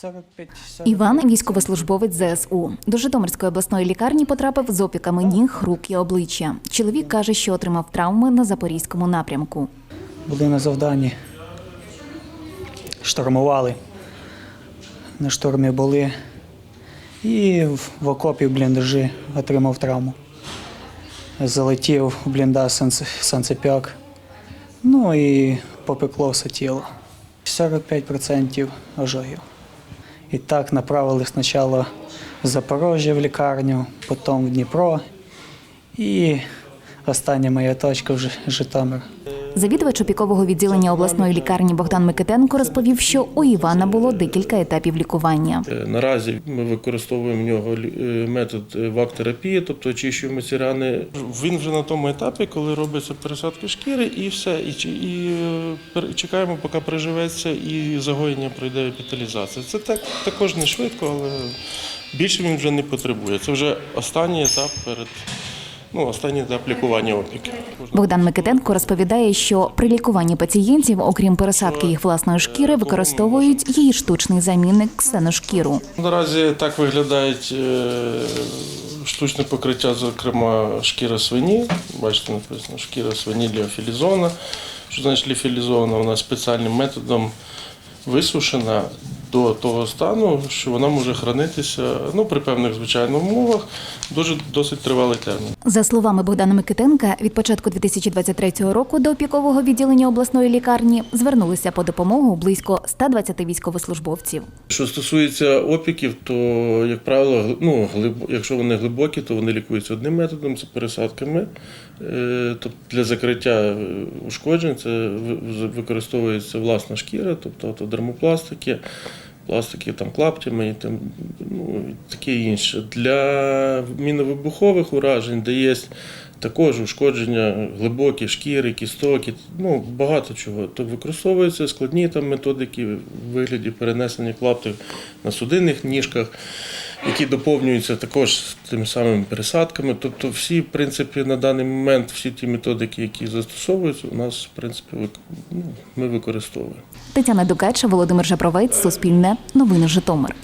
45 Іван військовослужбовець ЗСУ. До Житомирської обласної лікарні потрапив з опіками ніг, рук і обличчя. Чоловік каже, що отримав травми на запорізькому напрямку. були на завданні. Штурмували. На штурмі були. І в- окопі в бліндажі отримав травму. Залетів в бліндаж санц- санцепьок. Ну і попекло все тіло. 45% ожогів. І так направили спочатку в Запорожжя в лікарню, потім в Дніпро. І остання моя точка вже Житомир. Завідувач опікового відділення обласної лікарні Богдан Микитенко розповів, що у Івана було декілька етапів лікування. Е, Наразі ми використовуємо в нього лі- е, метод е, вак-терапії, тобто очищуємо ці рани. Він вже на тому етапі, коли робиться пересадка шкіри, і все. І, і чекаємо, поки приживеться, і загоєння пройде епіталізація. Це так також не швидко, але більше він вже не потребує. Це вже останній етап перед ну, останній етап лікування опіки. Богдан Микитенко розповідає, що при лікуванні пацієнтів, окрім пересадки їх власної шкіри, використовують її штучний замінник ксеношкіру. Наразі так виглядають е, штучне покриття, зокрема шкіра свині. Бачите, написано шкіра свині ліофілізована. Що значить ліофілізована? Вона спеціальним методом висушена до того стану, що вона може хранитися ну, при певних звичайно умовах дуже досить тривалий термін. За словами Богдана Микитенка, від початку 2023 року до опікового відділення обласної лікарні звернулися по допомогу близько 120 військовослужбовців. Що стосується опіків, то, як правило, ну, глиб... якщо вони глибокі, то вони лікуються одним методом це пересадками. Тобто для закриття е, ушкоджень це ви- використовується власна шкіра, тобто от дермопластики, пластики там клаптями і там, ну, таке інше. Для міновибухових уражень, де є також ушкодження глибокі шкіри, кісток, ну, багато чого. То використовуються складні там методики в вигляді перенесення клаптів на судинних ніжках, які доповнюються також тими самими пересадками. Тобто, всі, в принципі, на даний момент, всі ті методики, які застосовуються, у нас, в принципі, ну, ми використовуємо. Тетяна Дукача, Володимир Жапровець, Суспільне, Новини Житомир.